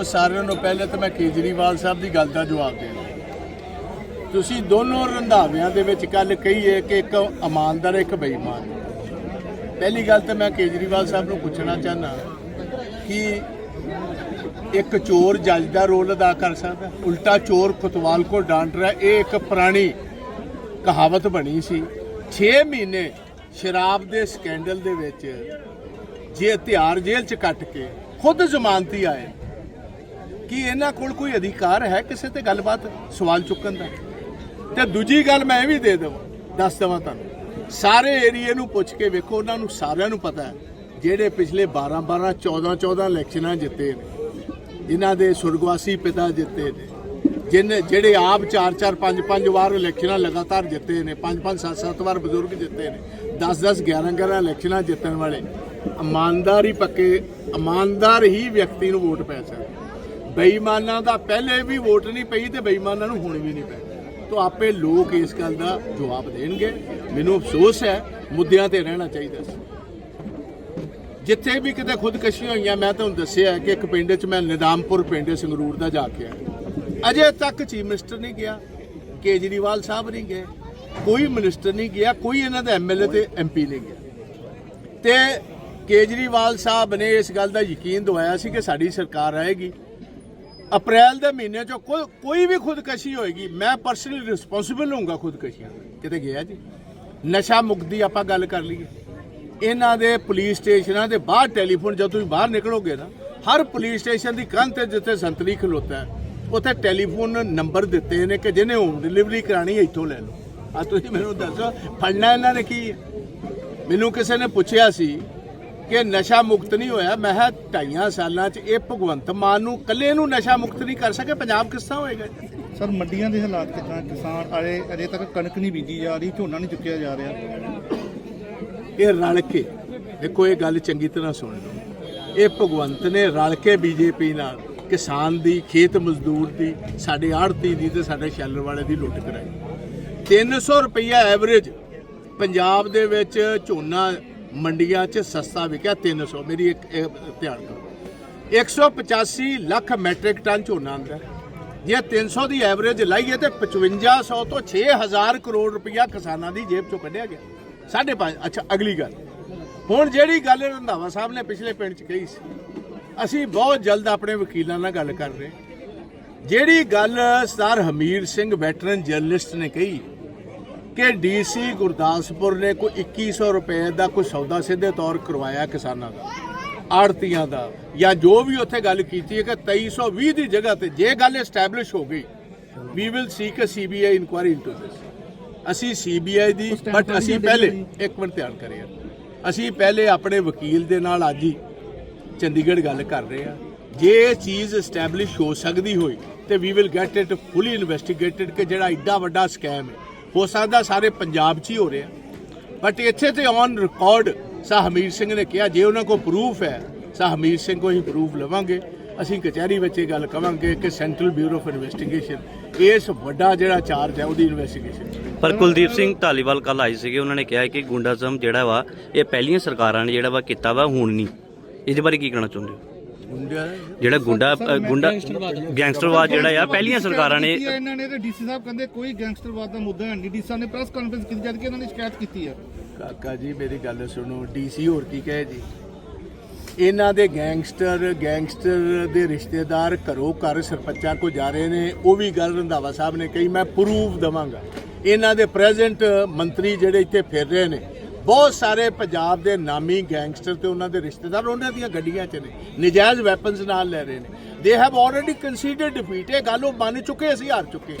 ਦੇਖੋ ਸਾਰਿਆਂ ਨੂੰ ਪਹਿਲੇ ਤਾਂ ਮੈਂ ਕੇਜਰੀਵਾਲ ਸਾਹਿਬ ਦੀ ਗੱਲ ਦਾ ਜਵਾਬ ਦੇਣਾ ਤੁਸੀਂ ਦੋਨੋਂ ਰੰਧਾਵਿਆਂ ਦੇ ਵਿੱਚ ਕੱਲ ਕਹੀਏ ਕਿ ਇੱਕ ਇਮਾਨਦਾਰ, ਇੱਕ ਬੇਈਮਾਨ। ਪਹਿਲੀ ਗੱਲ ਤਾਂ ਮੈਂ ਕੇਜਰੀਵਾਲ ਸਾਹਿਬ ਨੂੰ ਪੁੱਛਣਾ ਚਾਹਨਾ ਕਿ ਇੱਕ ਚੋਰ ਜੱਜ ਦਾ ਰੋਲ ਅਦਾ ਕਰ ਸਕਦਾ? ਉਲਟਾ ਚੋਰ ਖੁਤਵਾਲ ਕੋ ਡਾਂਟ ਰਿਹਾ। ਇਹ ਇੱਕ ਪੁਰਾਣੀ ਕਹਾਵਤ ਬਣੀ ਸੀ। 6 ਮਹੀਨੇ ਸ਼ਰਾਬ ਦੇ ਸਕੈਂਡਲ ਦੇ ਵਿੱਚ ਜੇ ਹਥਿਆਰ ਜੇਲ੍ਹ ਚ ਕੱਟ ਕੇ ਖੁਦ ਜ਼ਮਾਨਤੀ ਆਏ। ਕੀ ਇਹਨਾਂ ਕੋਲ ਕੋਈ ਅਧਿਕਾਰ ਹੈ ਕਿਸੇ ਤੇ ਗੱਲਬਾਤ, ਸਵਾਲ ਚੁੱਕਣ ਦਾ? ਤੇ ਦੂਜੀ ਗੱਲ ਮੈਂ ਇਹ ਵੀ ਦੇ ਦੇਵਾਂ, ਦੱਸ ਦੇਵਾਂ ਤੁਹਾਨੂੰ। ਸਾਰੇ ਏਰੀਏ ਨੂੰ ਪੁੱਛ ਕੇ ਵੇਖੋ, ਉਹਨਾਂ ਨੂੰ ਸਾਰਿਆਂ ਨੂੰ ਪਤਾ ਹੈ, ਜਿਹੜੇ ਪਿਛਲੇ 12 12 14 14 ਇਲੈਕਸ਼ਨਾਂ ਜਿੱਤੇ ਨੇ, ਜਿਨ੍ਹਾਂ ਦੇ ਸੁਰਗਵਾਸੀ ਪਿਤਾ ਜਿੱਤੇ ਨੇ, ਜਿਨ ਜਿਹੜੇ ਆਪ 4 4 5 5 ਵਾਰ ਇਲੈਕਸ਼ਨਾਂ ਲਗਾਤਾਰ ਜਿੱਤੇ ਨੇ 5 5 7 7 ਵਾਰ ਬਜ਼ੁਰਗ ਜਿੱਤੇ ਨੇ 10 10 11 11 ਇਲੈਕਸ਼ਨਾਂ ਜਿੱਤਣ ਵਾਲੇ, ਇਮਾਨਦਾਰੀ ਪੱਕੇ, ਇਮਾਨਦਾਰ ਹੀ ਵਿਅਕਤੀ ਨੂੰ ਵੋਟ ਪੈ ਸਕਦੀ ਬੇਈਮਾਨਾਂ ਦਾ ਪਹਿਲੇ ਵੀ ਵੋਟ ਨਹੀਂ ਪਈ ਤੇ ਬੇਈਮਾਨਾਂ ਨੂੰ ਹੁਣ ਵੀ ਨਹੀਂ ਪੈ ਤੋ ਆਪੇ ਲੋਕ ਇਸ ਗੱਲ ਦਾ ਜਵਾਬ ਦੇਣਗੇ। ਮੈਨੂੰ ਅਫਸੋਸ ਹੈ, ਮੁੱਦਿਆਂ ਤੇ ਰਹਿਣਾ ਚਾਹੀਦਾ ਸੀ। ਜਿੱਥੇ ਵੀ ਕਿਤੇ ਖੁਦਕਸ਼ੀਆਂ ਹੋਈਆਂ, ਮੈਂ ਤੁਹਾਨੂੰ ਦੱਸਿਆ ਕਿ ਇੱਕ ਪਿੰਡ 'ਚ ਮੈਂ ਨਿਦਾਮਪੁਰ ਪਿੰਡ ਸੰਗਰੂਰ ਦਾ ਜਾ ਕੇ ਆਇਆ। ਅਜੇ ਤੱਕ ਚੀਫ ਮਿਨਿਸਟਰ ਨਹੀਂ ਗਿਆ, ਕੇਜਰੀਵਾਲ ਸਾਹਿਬ ਨਹੀਂ ਗਏ, ਕੋਈ ਮਿਨਿਸਟਰ ਨਹੀਂ ਗਿਆ, ਕੋਈ ਇਹਨਾਂ ਦਾ ਐਮਐਲਏ ਤੇ ਐਮਪੀ ਨਹੀਂ ਗਿਆ। ਤੇ ਕੇਜਰੀਵਾਲ ਸਾਹਿਬ ਨੇ ਇਸ ਗੱਲ ਦਾ ਯਕੀਨ ਦਵਾਇਆ ਸੀ ਕਿ ਸਾਡੀ ਸਰਕਾਰ ਆਏਗੀ। ਅਪ੍ਰੈਲ ਦੇ ਮਹੀਨੇ ਚੋਂ ਕੋਈ ਕੋਈ ਵੀ ਖੁਦਕਸ਼ੀ ਹੋਏਗੀ, ਮੈਂ ਪਰਸਨਲੀ ਰਿਸਪੌਂਸਿਬਲ ਹੋਊਗਾ ਖੁਦਕਸ਼ੀਆਂ ਕਿਤੇ ਗਿਆ ਜੀ? ਨਸ਼ਾ ਮੁਕਤ ਦੀ ਆਪਾਂ ਗੱਲ ਕਰ ਲਈਏ। ਇਹਨਾਂ ਦੇ ਪੁਲਿਸ ਸਟੇਸ਼ਨਾਂ ਦੇ ਬਾਹਰ ਟੈਲੀਫੋਨ ਜਦੋਂ ਤੁਸੀਂ ਬਾਹਰ ਨਿਕਲੋਗੇ ਨਾ, ਹਰ ਪੁਲਿਸ ਸਟੇਸ਼ਨ ਦੀ ਕੰਧ ਤੇ ਜਿੱਥੇ ਸੰਤਰੀ ਖਲੋਤਾ ਹੈ, ਉੱਥੇ ਟੈਲੀਫੋਨ ਨੰਬਰ ਦਿੱਤੇ ਨੇ ਕਿ ਜਿਹਨੇ ਹੋਮ ਡਿਲੀਵਰੀ ਕਰਾਣੀ ਹੈ, ਇੱਥੋਂ ਲੈ ਲਓ। ਆ ਤੁਸੀਂ ਮੈਨੂੰ ਦੱਸੋ, ਫੜਨਾ ਇਹਨਾਂ ਨੇ ਕੀ ਹੈ? ਮੈਨੂੰ ਕਿਸੇ ਨੇ ਪੁੱਛਿਆ ਸੀ ਕਿ ਨਸ਼ਾ ਮੁਕਤ ਨਹੀਂ ਹੋਇਆ। ਮੈਂ ਕਿਹਾ ਢਾਈਆਂ ਸਾਲਾਂ 'ਚ ਇਹ ਭਗਵੰਤ ਮਾਨ ਨੂੰ ਇਕੱਲੇ ਨੂੰ ਨਸ਼ਾ ਮੁਕਤ ਨਹੀਂ ਕਰ ਸਕੇ ਪੰਜਾਬ ਕਿਸ ਤਰ੍ਹਾਂ ਹੋਏਗਾ? ਸਰ ਮੰਡੀਆਂ ਦੇ ਹਾਲਾਤ ਕਿਦਾਂ? ਕਿਸਾਨ ਅਜੇ ਅਜੇ ਤੱਕ ਕਣਕ ਨਹੀਂ ਬੀਜੀ ਜਾ ਰਹੀ ਝੋਨਾ ਨਹੀਂ ਚੁੱਕਿਆ ਜਾ ਰਿਹਾ। ਇਹ ਰਲ ਕੇ ਦੇਖੋ ਇਹ ਗੱਲ ਚੰਗੀ ਤਰ੍ਹਾਂ ਸੁਣ ਲਓ। ਇਹ ਭਗਵੰਤ ਨੇ ਰਲ ਕੇ ਬੀਜੇਪੀ ਨਾਲ ਕਿਸਾਨ ਦੀ ਖੇਤ ਮਜ਼ਦੂਰ ਦੀ ਸਾਡੇ ਆੜਤੀ ਦੀ ਤੇ ਸਾਡੇ ਸ਼ੈਲਰ ਵਾਲੇ ਦੀ ਲੁੱਟ ਕਰਾਈ। 300 ਰੁਪਈਆ ਐਵਰੇਜ ਪੰਜਾਬ ਦੇ ਵਿੱਚ ਝੋਨਾ ਮੰਡੀਆਂ 'ਚ ਸਸਤਾ ਵਿਕਿਆ 300 ਮੇਰੀ ਇੱਕ, ਇਹ ਧਿਆਨ ਕਰੋ। 185 ਲੱਖ ਮੈਟ੍ਰਿਕ ਟਨ ਝੋਨਾ ਆਂਦਾ ਜੇ 300 ਦੀ ਐਵਰੇਜ ਲਾਈਏ ਤੇ 5500 ਤੋਂ 6000 ਕਰੋੜ ਰੁਪਇਆ ਕਿਸਾਨਾਂ ਦੀ ਜੇਬ ਚੋਂ ਕੱਢਿਆ ਗਿਆ। ਸਾਢੇ ਪੰਜ, ਅੱਛਾ, ਅਗਲੀ ਗੱਲ। ਹੁਣ ਜਿਹੜੀ ਗੱਲ ਰੰਧਾਵਾ ਸਾਹਿਬ ਨੇ ਪਿਛਲੇ ਪਿੰਡ 'ਚ ਕਹੀ ਸੀ, ਅਸੀਂ ਬਹੁਤ ਜਲਦ ਆਪਣੇ ਵਕੀਲਾਂ ਨਾਲ ਗੱਲ ਕਰ ਰਹੇ। ਜਿਹੜੀ ਗੱਲ ਸਰਦਾਰ ਹਮੀਰ ਸਿੰਘ, ਵੈਟਰਨ ਜਰਨਲਿਸਟ ਨੇ ਕਹੀ ਕਿ ਡੀਸੀ ਗੁਰਦਾਸਪੁਰ ਨੇ ਕੋਈ 2100 ਰੁਪਏ ਦਾ ਕੋਈ ਸੌਦਾ ਸਿੱਧੇ ਤੌਰ ਕਰਵਾਇਆ ਕਿਸਾਨਾਂ ਦਾ ਆੜਤੀਆਂ ਦਾ ਜਾਂ ਜੋ ਵੀ ਉੱਥੇ ਗੱਲ ਕੀਤੀ ਹੈ ਕਿ 2320 ਦੀ ਜਗ੍ਹਾ ਤੇ ਜੇ ਗੱਲ ਐਸਟੈਬਲਿਸ਼ ਹੋ ਗਈ we will seek uh CBI inquiry into this ਅਸੀਂ ਸੀਬੀਆਈ ਦੀ ਬਟ ਅਸੀਂ ਪਹਿਲੇ ਇੱਕ ਮਿੰਟ ਧਿਆਨ ਕਰਿਆ ਅਸੀਂ ਪਹਿਲੇ ਆਪਣੇ ਵਕੀਲ ਦੇ ਨਾਲ ਅੱਜ ਹੀ ਚੰਡੀਗੜ੍ਹ ਗੱਲ ਕਰ ਰਹੇ ਆ ਜੇ ਇਹ ਚੀਜ਼ ਐਸਟੈਬਲਿਸ਼ ਹੋ ਸਕਦੀ ਹੋਈ ਤੇ we will get it fully investigated ਕਿ ਜਿਹੜਾ ਐਡਾ ਵੱਡਾ ਸਕੈਮ ਹੈ। ਹੋ ਸਕਦਾ ਸਾਰੇ ਪੰਜਾਬ 'ਚ ਹੀ ਹੋ ਰਿਹਾ। ਬਟ ਇੱਥੇ ਤੇ ਔਨ ਰਿਕਾਰਡ ਸਾ ਹਮੀਰ ਸਿੰਘ ਨੇ ਕਿਹਾ, ਜੇ ਉਹਨਾਂ ਕੋਲ ਪ੍ਰੂਫ ਹੈ ਸਾ ਹਮੀਰ ਸਿੰਘ ਕੋਲ ਹੀ ਪ੍ਰੂਫ ਲਵਾਂਗੇ। ਅਸੀਂ ਕਚਹਿਰੀ ਵਿੱਚ ਇਹ ਗੱਲ ਕਵਾਂਗੇ ਕਿ ਸੈਂਟਰਲ ਬਿਊਰੋ ਆਫ ਇਨਵੈਸਟੀਗੇਸ਼ਨ ਇਸ ਵੱਡਾ ਜਿਹੜਾ ਚਾਰਜ ਹੈ, ਉਹਦੀ ਇਨਵੈਸਟੀਗੇਸ਼ਨ ਪਰ ਕੁਲਦੀਪ ਸਿੰਘ ਧਾਲੀਵਾਲ ਕੱਲ ਆਏ ਸੀਗੇ, ਉਹਨਾਂ ਨੇ ਕਿਹਾ ਕਿ ਗੁੰਡਾਜ਼ਮ ਜਿਹੜਾ ਵਾ, ਇਹ ਪਹਿਲੀਆਂ ਸਰਕਾਰਾਂ ਨੇ ਜਿਹੜਾ ਵਾ ਕੀਤਾ ਵਾ, ਹੁਣ ਨਹੀਂ। ਇਹਦੇ ਬਾਰੇ ਕੀ ਕਹਿਣਾ ਚਾਹੁੰਦੇ ਹੋ? ਜਿਹੜਾ ਗੁੰਡਾ ਅ, ਗੁੰਡਾ ਗੈਂਗਸਟਰਵਾਦ ਜਿਹੜਾ ਆ ਪਹਿਲੀਆਂ ਸਰਕਾਰਾਂ ਨੇ ਕੀਤੀ ਹੈ ਇਹਨਾਂ ਨੇ ਤੇ ਡੀਸੀ ਸਾਹਿਬ ਕਹਿੰਦੇ ਕੋਈ ਗੈਂਗਸਟਰਵਾਦ ਦਾ ਮੁੱਦਾ ਹੈ ਨਹੀਂ। ਡੀਸੀ ਸਾਹਿਬ ਨੇ ਪ੍ਰੈਸ ਕਾਨਫਰੰਸ ਕੀਤੀ ਜਦ ਕਿ ਇਹਨਾਂ ਨੇ ਸ਼ਿਕਾਇਤ ਕੀਤੀ ਹੈ। ਕਾਕਾ ਜੀ ਮੇਰੀ ਗੱਲ ਸੁਣੋ। ਡੀਸੀ ਹੋਰ ਕੀ ਕਹੇ ਜੀ? ਇਹਨਾਂ ਦੇ ਗੈਂਗਸਟਰ ਗੈਂਗਸਟਰ ਦੇ ਰਿਸ਼ਤੇਦਾਰ ਘਰੋਂ ਘਰ ਸਰਪੰਚਾਂ ਕੋ ਜਾ ਰਹੇ ਨੇ। ਉਹ ਵੀ ਗੱਲ ਰੰਧਾਵਾ ਸਾਹਿਬ ਨੇ ਕਹੀ ਮੈਂ ਪ੍ਰੂਫ ਦਵਾਂਗਾ। ਇਹਨਾਂ ਦੇ ਪ੍ਰੈਜ਼ੈਂਟ ਮੰਤਰੀ ਜਿਹੜੇ ਇੱਥੇ ਫਿਰ ਰਹੇ ਨੇ ਬਹੁਤ ਸਾਰੇ ਪੰਜਾਬ ਦੇ ਨਾਮੀ ਗੈਂਗਸਟਰ ਤੇ ਉਹਨਾਂ ਦੇ ਰਿਸ਼ਤੇਦਾਰ ਉਹਨਾਂ ਦੀਆਂ ਗੱਡੀਆਂ 'ਚ ਨੇ ਨਜਾਇਜ਼ ਵੈਪਨਸ ਨਾਲ ਲੈ ਰਹੇ ਨੇ। They have already considered defeat ਇਹ ਗੱਲ ਉਹ ਮੰਨ ਚੁੱਕੇ ਅਸੀਂ ਹਾਰ ਚੁੱਕੇ।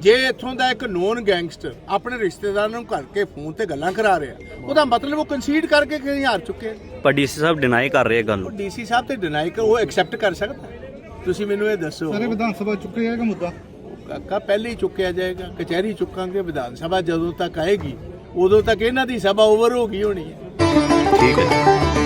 ਜੇ ਇੱਥੋਂ ਦਾ ਇੱਕ ਨੋਨ ਗੈਂਗਸਟਰ ਆਪਣੇ ਰਿਸ਼ਤੇਦਾਰਾਂ ਨੂੰ ਘਰ ਕੇ ਫੋਨ ਤੇ ਗੱਲਾਂ ਕਰਾ ਰਿਹਾ ਉਹਦਾ ਮਤਲਬ ਉਹ ਕੰਸੀਡ ਕਰਕੇ ਕਿ ਹਾਰ ਚੁੱਕੇ? ਪਰ ਡੀਸੀ ਸਾਹਿਬ ਡਿਨਾਈ ਕਰ ਰਹੇ ਗੱਲ ਉਹ ਨੂੰ। ਡੀਸੀ ਸਾਹਿਬ ਤੇ ਡਿਨਾਈ ਕਰ ਉਹ ਐਕਸੈਪਟ ਕਰ ਸਕਦਾ? ਤੁਸੀਂ ਮੈਨੂੰ ਇਹ ਦੱਸੋ। ਸਾਰੇ ਵਿਧਾਨ ਸਭਾ ਚੁੱਕੇ ਜਾਏਗਾ ਮੁੱਦਾ? ਕਾਕਾ ਪਹਿਲੇ ਹੀ ਚੁੱਕਿਆ ਜਾਏਗਾ ਕਚਹਿਰੀ ਚੁੱਕਾਂਗੇ ਵਿਧਾਨ ਸਭਾ ਜਦੋਂ ਤੱਕ ਆਏਗੀ। ਉਦੋਂ ਤੱਕ ਇਹਨਾਂ ਦੀ ਸਭਾ ਓਵਰ ਹੋ ਗਈ ਹੋਣੀ ਹੈ। ਠੀਕ ਹੈ।